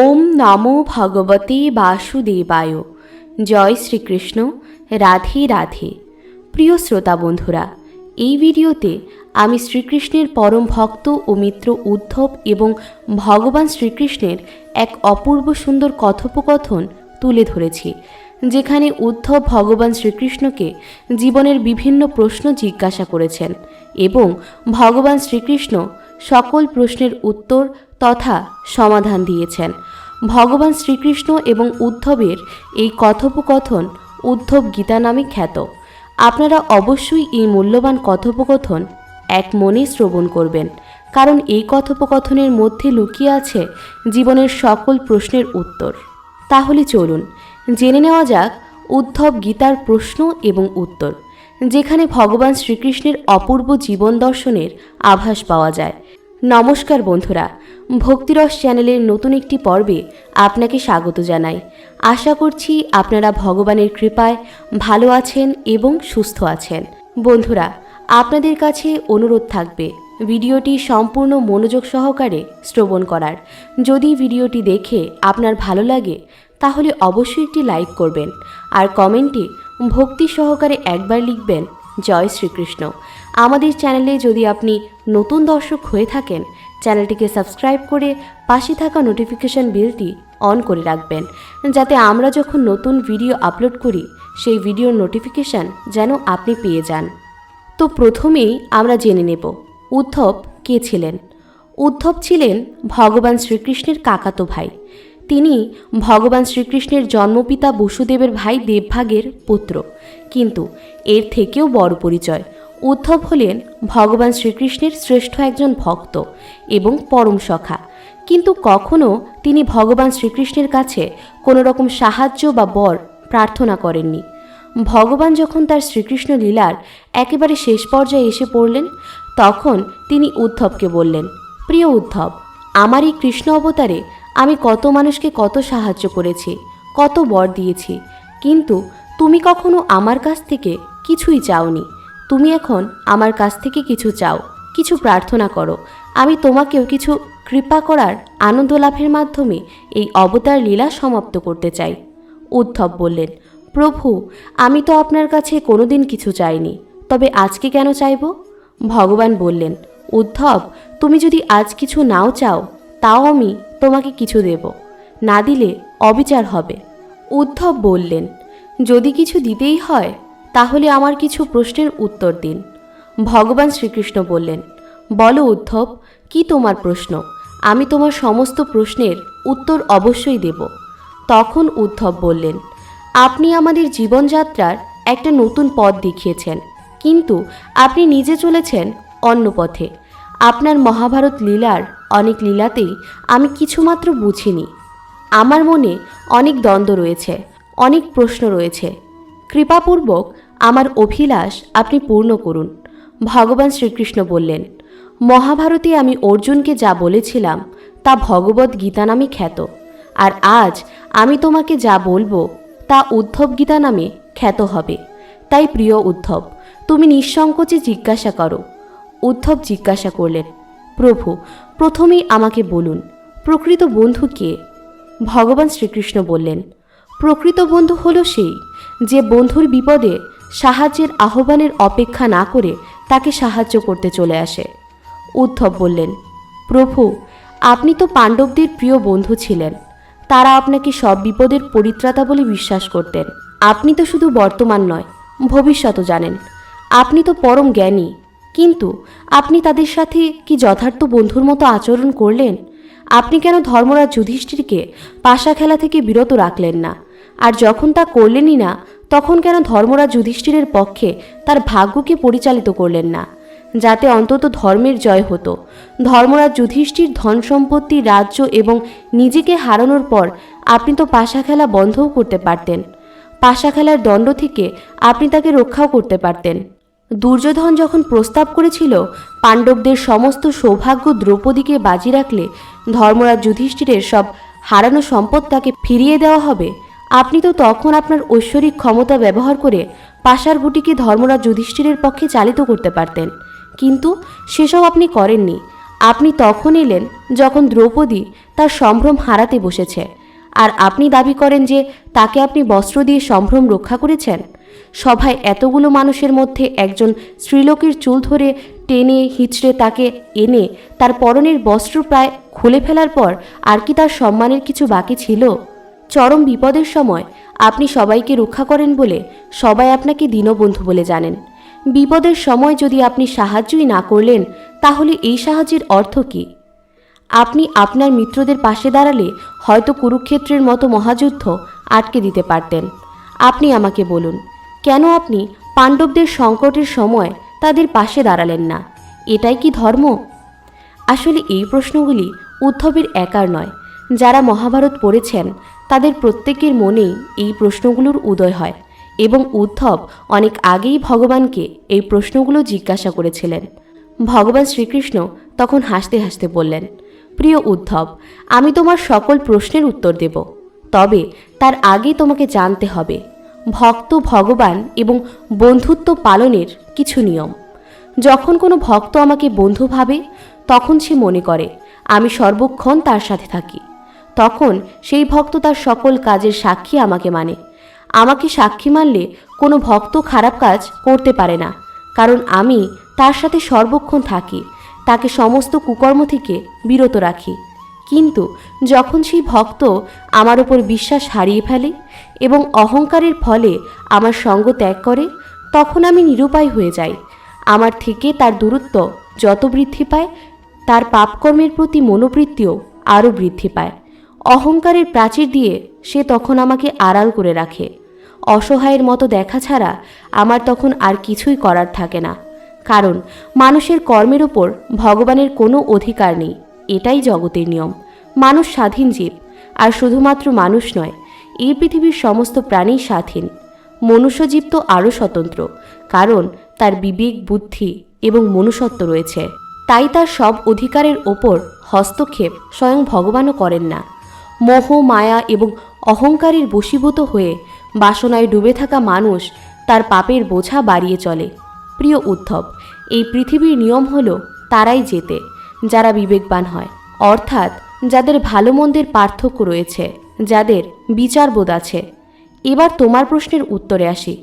ওম নমো ভগবতে বাসুদেবায়। জয় শ্রীকৃষ্ণ। রাধে রাধে। প্রিয় শ্রোতা বন্ধুরা, এই ভিডিওতে আমি শ্রীকৃষ্ণের পরম ভক্ত ও মিত্র উদ্ধব এবং ভগবান শ্রীকৃষ্ণের এক অপূর্ব সুন্দর কথোপকথন তুলে ধরেছি, যেখানে উদ্ধব ভগবান শ্রীকৃষ্ণকে জীবনের বিভিন্ন প্রশ্ন জিজ্ঞাসা করেছেন এবং ভগবান শ্রীকৃষ্ণ সকল প্রশ্নের উত্তর তথা সমাধান দিয়েছেন। ভগবান শ্রীকৃষ্ণ এবং উদ্ধবের এই কথোপকথন উদ্ধব গীতা নামে খ্যাত। আপনারা অবশ্যই এই মূল্যবান কথোপকথন এক মনে শ্রবণ করবেন, কারণ এই কথোপকথনের মধ্যে লুকিয়ে আছে জীবনের সকল প্রশ্নের উত্তর। তাহলে চলুন, জেনে নেওয়া যাক উদ্ধব গীতার প্রশ্ন এবং উত্তর, যেখানে ভগবান শ্রীকৃষ্ণের অপূর্ব জীবন দর্শনের আভাস পাওয়া যায়। নমস্কার বন্ধুরা, ভক্তিরস চ্যানেলের নতুন একটি পর্বে আপনাকে স্বাগত জানাই। আশা করছি আপনারা ভগবানের কৃপায় ভালো আছেন এবং সুস্থ আছেন। বন্ধুরা, আপনাদের কাছে অনুরোধ থাকবে ভিডিওটি সম্পূর্ণ মনোযোগ সহকারে শ্রবণ করার। যদি ভিডিওটি দেখে আপনার ভালো লাগে, তাহলে অবশ্যই একটি লাইক করবেন। আর কমেন্টে ভক্তি সহকারে একবার লিখবেন জয় শ্রীকৃষ্ণ। আমাদের চ্যানেলে যদি আপনি নতুন দর্শক হয়ে থাকেন, চ্যানেলটিকে সাবস্ক্রাইব করে পাশে থাকা নোটিফিকেশন বিলটি অন করে রাখবেন, যাতে আমরা যখন নতুন ভিডিও আপলোড করি, সেই ভিডিওর নোটিফিকেশান যেন আপনি পেয়ে যান। তো প্রথমেই আমরা জেনে নেব, উদ্ধব কে ছিলেন? উদ্ধব ছিলেন ভগবান শ্রীকৃষ্ণের কাকাতো ভাই। তিনি ভগবান শ্রীকৃষ্ণের জন্মপিতা বসুদেবের ভাই দেবভাগের পুত্র। কিন্তু এর থেকেও বড় পরিচয়, উদ্ধব হলেন ভগবান শ্রীকৃষ্ণের শ্রেষ্ঠ একজন ভক্ত এবং পরম সখা। কিন্তু কখনো তিনি ভগবান শ্রীকৃষ্ণের কাছে কোনো রকম সাহায্য বা বর প্রার্থনা করেননি। ভগবান যখন তার শ্রীকৃষ্ণ লীলার একেবারে শেষ পর্যায়ে এসে পড়লেন, তখন তিনি উদ্ধবকে বললেন, প্রিয় উদ্ধব, আমার এই কৃষ্ণ অবতারে আমি কত মানুষকে কত সাহায্য করেছি, কত বর দিয়েছি, কিন্তু তুমি কখনো আমার কাছ থেকে কিছুই চাওনি। তুমি এখন আমার কাছ থেকে কিছু চাও, কিছু প্রার্থনা করো। আমি তোমাকেও কিছু কৃপা করার আনন্দ লাভের মাধ্যমে এই অবতার লীলা সমাপ্ত করতে চাই। উদ্ধব বললেন, প্রভু, আমি তো আপনার কাছে কোনোদিন কিছু চাইনি, তবে আজকে কেন চাইব? ভগবান বললেন, উদ্ধব, তুমি যদি আজ কিছু নাও চাও, তাও আমি তোমাকে কিছু দেব। না দিলে অবিচার হবে। উদ্ধব বললেন, যদি কিছু দিতেই হয়, তাহলে আমার কিছু প্রশ্নের উত্তর দিন। ভগবান শ্রীকৃষ্ণ বললেন, বলো উদ্ধব, কি তোমার প্রশ্ন? আমি তোমার সমস্ত প্রশ্নের উত্তর অবশ্যই দেব। তখন উদ্ধব বললেন, আপনি আমাদের জীবনযাত্রার একটা নতুন পথ দেখিয়েছেন, কিন্তু আপনি নিজে চলেছেন অন্য পথে। আপনার মহাভারত লীলার অনেক লীলাতেই আমি কিছুমাত্র বুঝিনি। আমার মনে অনেক দ্বন্দ্ব রয়েছে, অনেক প্রশ্ন রয়েছে। কৃপাপূর্বক আমার অভিলাষ আপনি পূর্ণ করুন। ভগবান শ্রীকৃষ্ণ বললেন, মহাভারতে আমি অর্জুনকে যা বলেছিলাম, তা ভগবত গীতা নামে খ্যাত। আর আজ আমি তোমাকে যা বলব, তা উদ্ধব গীতা নামে খ্যাত হবে। তাই প্রিয় উদ্ধব, তুমি নিঃসংকোচে জিজ্ঞাসা করো। উদ্ধব জিজ্ঞাসা করলেন, প্রভু প্রথমেই আমাকে বলুন, প্রকৃত বন্ধু কে? ভগবান শ্রীকৃষ্ণ বললেন, প্রকৃত বন্ধু হল সেই যে বন্ধুর বিপদে সাহায্যের আহ্বানের অপেক্ষা না করে তাকে সাহায্য করতে চলে আসে। উদ্ধব বললেন, প্রভু, আপনি তো পাণ্ডবদের প্রিয় বন্ধু ছিলেন, তারা আপনাকে সব বিপদের পরিত্রাতা বলে বিশ্বাস করতেন। আপনি তো শুধু বর্তমান নয়, ভবিষ্যতও জানেন। আপনি তো পরম জ্ঞানী কিন্তু আপনি তাদের সাথে কি যথার্থ বন্ধুর মতো আচরণ করলেন? আপনি কেন ধর্মরাজ যুধিষ্ঠিরকে পাশা খেলা থেকে বিরত রাখলেন না? আর যখন তা করলেনই না, তখন কেন ধর্মরাজ যুধিষ্ঠিরের পক্ষে তার ভাগ্যকে পরিচালিত করলেন না? যাতে অন্তত ধর্মের জয় হতো। ধর্মরাজ যুধিষ্ঠির ধন সম্পত্তি, রাজ্য এবং নিজেকে হারানোর পর আপনি তো পাশা খেলা বন্ধও করতে পারতেন। পাশা খেলার দণ্ড থেকে আপনি তাকে রক্ষাও করতে পারতেন। দুর্যোধন যখন প্রস্তাব করেছিল, পাণ্ডবদের সমস্ত সৌভাগ্য দ্রৌপদীকে বাজি রাখলে ধর্মরাজ যুধিষ্ঠিরের সব হারানো সম্পদ তাকে ফিরিয়ে দেওয়া হবে, আপনি তো তখন আপনার ঐশ্বরিক ক্ষমতা ব্যবহার করে পাশার গুটিকে ধর্মরাজ যুধিষ্ঠিরের পক্ষে চালিত করতে পারতেন। কিন্তু সেসব আপনি করেননি। আপনি তখন এলেন যখন দ্রৌপদী তার সম্ভ্রম হারাতে বসেছে। আর আপনি দাবি করেন যে তাকে আপনি বস্ত্র দিয়ে সম্ভ্রম রক্ষা করেছেন? সভায় এতগুলো মানুষের মধ্যে একজন স্ত্রীলোকের চুল ধরে টেনে হিচড়ে তাকে এনে তার পরনের বস্ত্র প্রায় খুলে ফেলার পর আর কি তার সম্মানের কিছু বাকি ছিল? চরম বিপদের সময় আপনি সবাইকে রক্ষা করেন বলে সবাই আপনাকে দীনবন্ধু বলে জানেন। বিপদের সময় যদি আপনি সাহায্যই না করলেন, তাহলে এই সাহায্যের অর্থ কী? আপনি আপনার মিত্রদের পাশে দাঁড়ালে হয়তো কুরুক্ষেত্রের মতো মহাযুদ্ধ আটকে দিতে পারতেন। আপনি আমাকে বলুন কেন আপনি পাণ্ডবদের সংকটের সময় তাদের পাশে দাঁড়ালেন না? এটাই কি ধর্ম? আসলে এই প্রশ্নগুলি উদ্ধবের একার নয়। যারা মহাভারত পড়েছেন, তাদের প্রত্যেকের মনেই এই প্রশ্নগুলোর উদয় হয় এবং উদ্ধব অনেক আগেই ভগবানকে এই প্রশ্নগুলো জিজ্ঞাসা করেছিলেন। ভগবান শ্রীকৃষ্ণ তখন হাসতে হাসতে বললেন, প্রিয় উদ্ধব, আমি তোমার সকল প্রশ্নের উত্তর দেব। তবে তার আগে তোমাকে জানতে হবে ভক্ত ভগবান এবং বন্ধুত্ব পালনের কিছু নিয়ম। যখন কোনো ভক্ত আমাকে বন্ধু ভাবে, তখন সে মনে করে, আমি সর্বক্ষণ তার সাথে থাকি। তখন সেই ভক্ত তার সকল কাজের সাক্ষী আমাকে মানে। আমাকে সাক্ষী মানলে কোনো ভক্ত খারাপ কাজ করতে পারে না, কারণ আমি তার সাথে সর্বক্ষণ থাকি, তাকে সমস্ত কুকর্ম থেকে বিরত রাখি। কিন্তু যখন সেই ভক্ত আমার ওপর বিশ্বাস হারিয়ে ফেলে এবং অহংকারের ফলে আমার সঙ্গ ত্যাগ করে, তখন আমি নিরুপায় হয়ে যাই। আমার থেকে তার দূরত্ব যত বৃদ্ধি পায়, তার পাপকর্মের প্রতি মনোবৃত্তিও আরও বৃদ্ধি পায়। অহংকারের প্রাচীর দিয়ে সে তখন আমাকে আড়াল করে রাখে। অসহায়ের মতো দেখা ছাড়া আমার তখন আর কিছুই করার থাকে না। কারণ মানুষের কর্মের ওপর ভগবানের কোনো অধিকার নেই। এটাই জগতের নিয়ম। মানুষ স্বাধীন জীব, আর শুধুমাত্র মানুষ নয়, এই পৃথিবীর সমস্ত প্রাণী স্বাধীন। মনুষ্যজীব তো আরও স্বতন্ত্র, কারণ তার বিবেক, বুদ্ধি এবং মনুষ্যত্ব রয়েছে। তাই তার সব অধিকারের ওপর হস্তক্ষেপ স্বয়ং ভগবানও করেন না। মোহ, মায়া এবং অহংকারের বশীভূত হয়ে বাসনায় ডুবে থাকা মানুষ তার পাপের বোঝা বাড়িয়ে চলে। প্রিয় উদ্ধব, এই পৃথিবীর নিয়ম হলো তারাই যেতে যারা বিবেকবান হয়, অর্থাৎ যাদের ভালো মন্দের পার্থক্য রয়েছে, যাদের বিচারবোধ আছে। এবার তোমার প্রশ্নের উত্তরে আসি।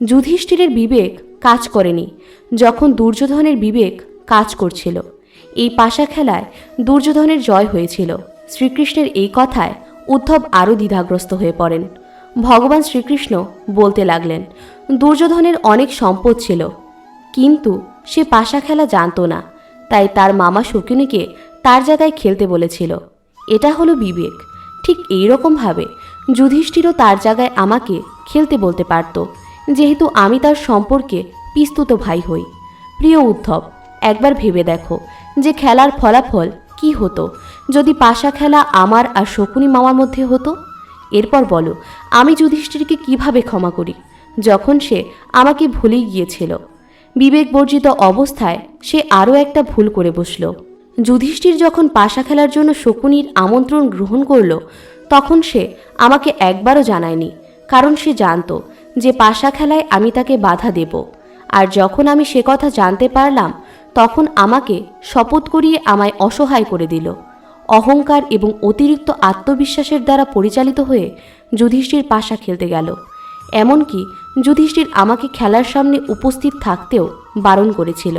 যুধিষ্ঠিরের বিবেক কাজ করেনি, যখন দুর্যোধনের বিবেক কাজ করছিল। এই পাশা খেলায় দুর্যোধনের জয় হয়েছিল। শ্রীকৃষ্ণের এই কথায় উদ্ধব আরও দ্বিধাগ্রস্ত হয়ে পড়েন। ভগবান শ্রীকৃষ্ণ বলতে লাগলেন, দুর্যোধনের অনেক সম্পদ ছিল, কিন্তু সে পাশা খেলা জানতো না। তাই তার মামা শকুনিকে তার জায়গায় খেলতে বলেছিল। এটা হলো বিবেক। ঠিক এই রকমভাবে যুধিষ্ঠিরও তার জায়গায় আমাকে খেলতে বলতে পারত, যেহেতু আমি তার সম্পর্কে পিস্তুত ভাই হই। প্রিয় উদ্ধব, একবার ভেবে দেখো যে খেলার ফলাফল কি হতো, যদি পাশা খেলা আমার আর শকুনি মামার মধ্যে হতো? এরপর বলো, আমি যুধিষ্ঠিরকে কীভাবে ক্ষমা করি, যখন সে আমাকে ভুলেই গিয়েছিল? বিবেক বর্জিত অবস্থায় সে আরও একটা ভুল করে বসল। যুধিষ্ঠির যখন পাশা খেলার জন্য শকুনির আমন্ত্রণ গ্রহণ করল, তখন সে আমাকে একবারও জানায়নি, কারণ সে জানতো যে পাশা খেলায় আমি তাকে বাধা দেব। আর যখন আমি সে কথা জানতে পারলাম, তখন আমাকে শপথ করিয়ে আমায় অসহায় করে দিল। অহংকার এবং অতিরিক্ত আত্মবিশ্বাসের দ্বারা পরিচালিত হয়ে যুধিষ্ঠির পাশা খেলতে গেল। এমনকি যুধিষ্ঠির আমাকে খেলার সামনে উপস্থিত থাকতেও বারণ করেছিল।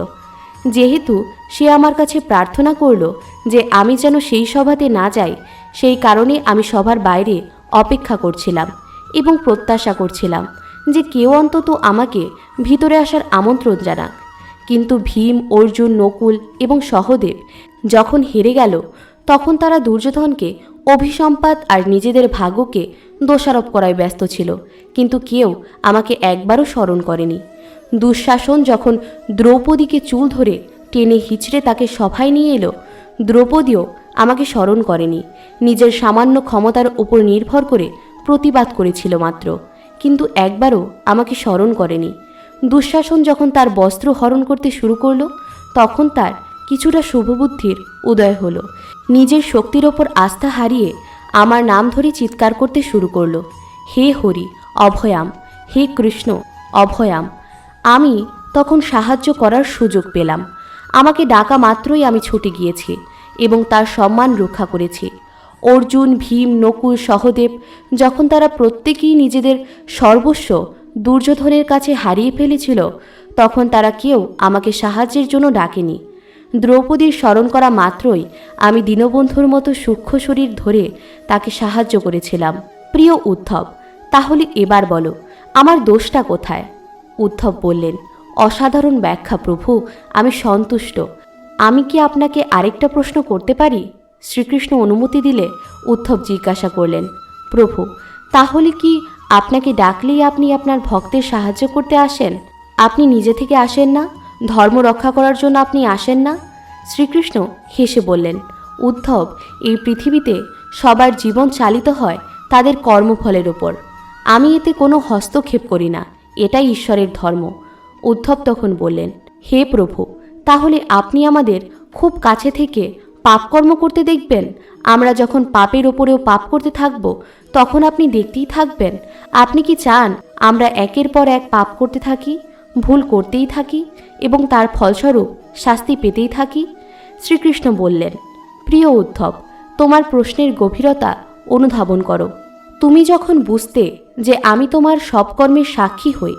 যেহেতু সে আমার কাছে প্রার্থনা করল যে আমি যেন সেই সভাতে না যাই, সেই কারণে আমি সভার বাইরে অপেক্ষা করছিলাম এবং প্রত্যাশা করছিলাম যে কেউ অন্তত আমাকে ভিতরে আসার আমন্ত্রণ জানাক। কিন্তু ভীম, অর্জুন, নকুল এবং সহদেব যখন হেরে গেল, তখন তারা দুর্যোধনকে অভিসম্পাত আর নিজেদের ভাগ্যকে দোষারোপ করায় ব্যস্ত ছিল, কিন্তু কেউ আমাকে একবারও স্মরণ করেনি। দুঃশাসন যখন দ্রৌপদীকে চুল ধরে টেনে হিচড়ে তাকে সভায় নিয়ে এলো, দ্রৌপদীও আমাকে স্মরণ করেনি। নিজের সামান্য ক্ষমতার উপর নির্ভর করে প্রতিবাদ করেছিল মাত্র, কিন্তু একবারও আমাকে স্মরণ করেনি। দুঃশাসন যখন তার বস্ত্র হরণ করতে শুরু করল, তখন তার কিছুটা শুভবুদ্ধির উদয় হলো। নিজের শক্তির ওপর আস্থা হারিয়ে আমার নাম ধরে চিৎকার করতে শুরু করল। হে হরি, অভয়াম। হে কৃষ্ণ, অভয়াম। আমি তখন সাহায্য করার সুযোগ পেলাম। আমাকে ডাকা মাত্রই আমি ছুটে গিয়েছি এবং তার সম্মান রক্ষা করেছি। অর্জুন, ভীম, নকুল, সহদেব যখন তারা প্রত্যেকেই নিজেদের সর্বস্ব দুর্যোধনের কাছে হারিয়ে ফেলেছিল, তখন তারা কেউ আমাকে সাহায্যের জন্য ডাকেনি। দ্রৌপদীর স্মরণ করা মাত্রই আমি দীনবন্ধুর মতো সূক্ষ্ম শরীর ধরে তাকে সাহায্য করেছিলাম। প্রিয় উদ্ধব, তাহলে এবার বলো, আমার দোষটা কোথায়? উদ্ধব বললেন, অসাধারণ ব্যাখ্যা প্রভু, আমি সন্তুষ্ট। আমি কি আপনাকে আরেকটা প্রশ্ন করতে পারি? শ্রীকৃষ্ণ অনুমতি দিলে উদ্ধব জিজ্ঞাসা করলেন, প্রভু, তাহলে কি আপনাকে ডাকলেই আপনি আপনার ভক্তের সাহায্য করতে আসেন? আপনি নিজে থেকে আসেন না? ধর্ম রক্ষা করার জন্য আপনি আসেন না? শ্রীকৃষ্ণ হেসে বললেন, উদ্ধব, এই পৃথিবীতে সবার জীবন চালিত হয় তাদের কর্মফলের ওপর আমি এতে কোনো হস্তক্ষেপ করি না, এটাই ঈশ্বরের ধর্ম। উদ্ধব তখন বললেন, হে প্রভু, তাহলে আপনি আমাদের খুব কাছে থেকে পাপকর্ম করতে দেখবেন? আমরা যখন পাপের ওপরেও পাপ করতে থাকব, তখন আপনি দেখতেই থাকবেন। আপনি কি চান আমরা একের পর এক পাপ করতে থাকি? ভুল করতেই থাকি এবং তার ফলস্বরূপ শাস্তি পেতেই থাকি, শ্রীকৃষ্ণ বললেন, প্রিয় উদ্ধব, তোমার প্রশ্নের গভীরতা অনুধাবন করো। তুমি যখন বুঝতে যে আমি তোমার সব কর্মের সাক্ষী হই,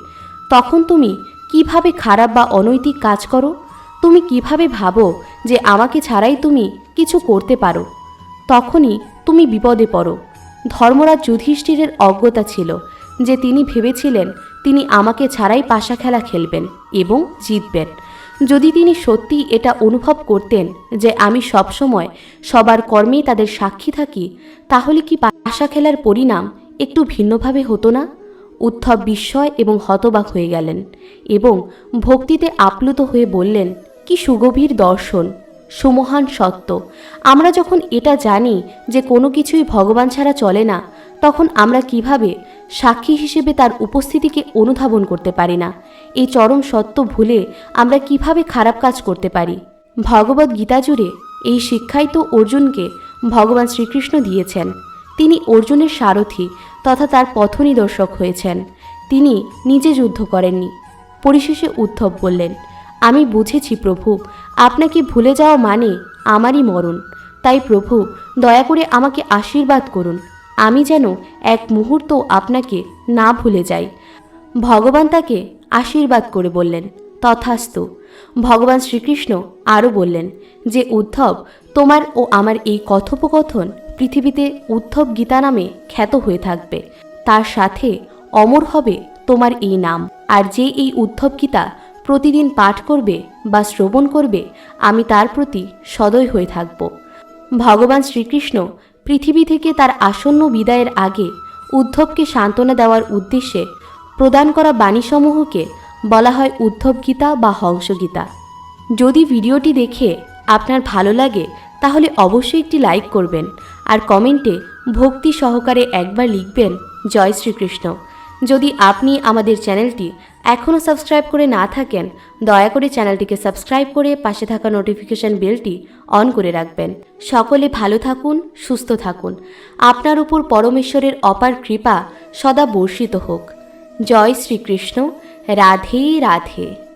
তখন তুমি কীভাবে খারাপ বা অনৈতিক কাজ করো? তুমি কীভাবে ভাবো যে আমাকে ছাড়াই তুমি কিছু করতে পারো? তখনই তুমি বিপদে পড়ো। ধর্মরাজ যুধিষ্ঠিরের অজ্ঞতা ছিল যে তিনি ভেবেছিলেন তিনি আমাকে ছাড়াই পাশা খেলা খেলবেন এবং জিতবেন। যদি তিনি সত্যি এটা অনুভব করতেন যে আমি সবসময় সবার কর্মেই তাদের সাক্ষী থাকি, তাহলে কি পাশা খেলার পরিণাম একটু ভিন্নভাবে হতো না? উদ্ধব বিস্ময় এবং হতবাক হয়ে গেলেন এবং ভক্তিতে আপ্লুত হয়ে বললেন, কি সুগভীর দর্শন, সুমহান সত্য। আমরা যখন এটা জানি যে কোনো কিছুই ভগবান ছাড়া চলে না তখন আমরা কীভাবে সাক্ষী হিসেবে তার উপস্থিতিকে অনুধাবন করতে পারি না? এই চরম সত্য ভুলে আমরা কীভাবে খারাপ কাজ করতে পারি? ভগবদ গীতা জুড়ে এই শিক্ষাই তো অর্জুনকে ভগবান শ্রীকৃষ্ণ দিয়েছেন। তিনি অর্জুনের সারথি তথা তার পথনিদর্শক হয়েছেন। তিনি নিজে যুদ্ধ করেননি। পরিশেষে উদ্ধব বললেন, আমি বুঝেছি প্রভু, আপনাকে ভুলে যাওয়া মানে আমারই মরণ। তাই প্রভু, দয়া করে আমাকে আশীর্বাদ করুন। আমি যেন এক মুহূর্ত আপনাকে না ভুলে যাই। ভগবান তাকে আশীর্বাদ করে বললেন, তথাস্তু। ভগবান শ্রীকৃষ্ণ আরও বললেন, যে উদ্ধব তোমার ও আমার এই কথোপকথন পৃথিবীতে উদ্ধব গীতা নামে খ্যাত হয়ে থাকবে। তার সাথে অমর হবে তোমার এই নাম। আর যে এই উদ্ধব গীতা প্রতিদিন পাঠ করবে বা শ্রবণ করবে, আমি তার প্রতি সদয় হয়ে থাকব। ভগবান শ্রীকৃষ্ণ পৃথিবী থেকে তার আসন্ন বিদায়ের আগে উদ্ধবকে সান্ত্বনা দেওয়ার উদ্দেশ্যে প্রদান করা বাণীসমূহকে বলা হয় উদ্ধব গীতা বা হংসগীতা। যদি ভিডিওটি দেখে আপনার ভালো লাগে, তাহলে অবশ্যই একটি লাইক করবেন আর কমেন্টে ভক্তি সহকারে একবার লিখবেন, জয় শ্রীকৃষ্ণ। যদি আপনি আমাদের চ্যানেলটি এখনও সাবস্ক্রাইব করে না থাকেন, দয়া করে চ্যানেলটিকে সাবস্ক্রাইব করে পাশে থাকা নোটিফিকেশন বেলটি অন করে রাখবেন। সকলে ভালো থাকুন, সুস্থ থাকুন। আপনার উপর পরমেশ্বরের অপার কৃপা সদা বর্ষিত হোক। জয় শ্রীকৃষ্ণ। রাধে রাধে।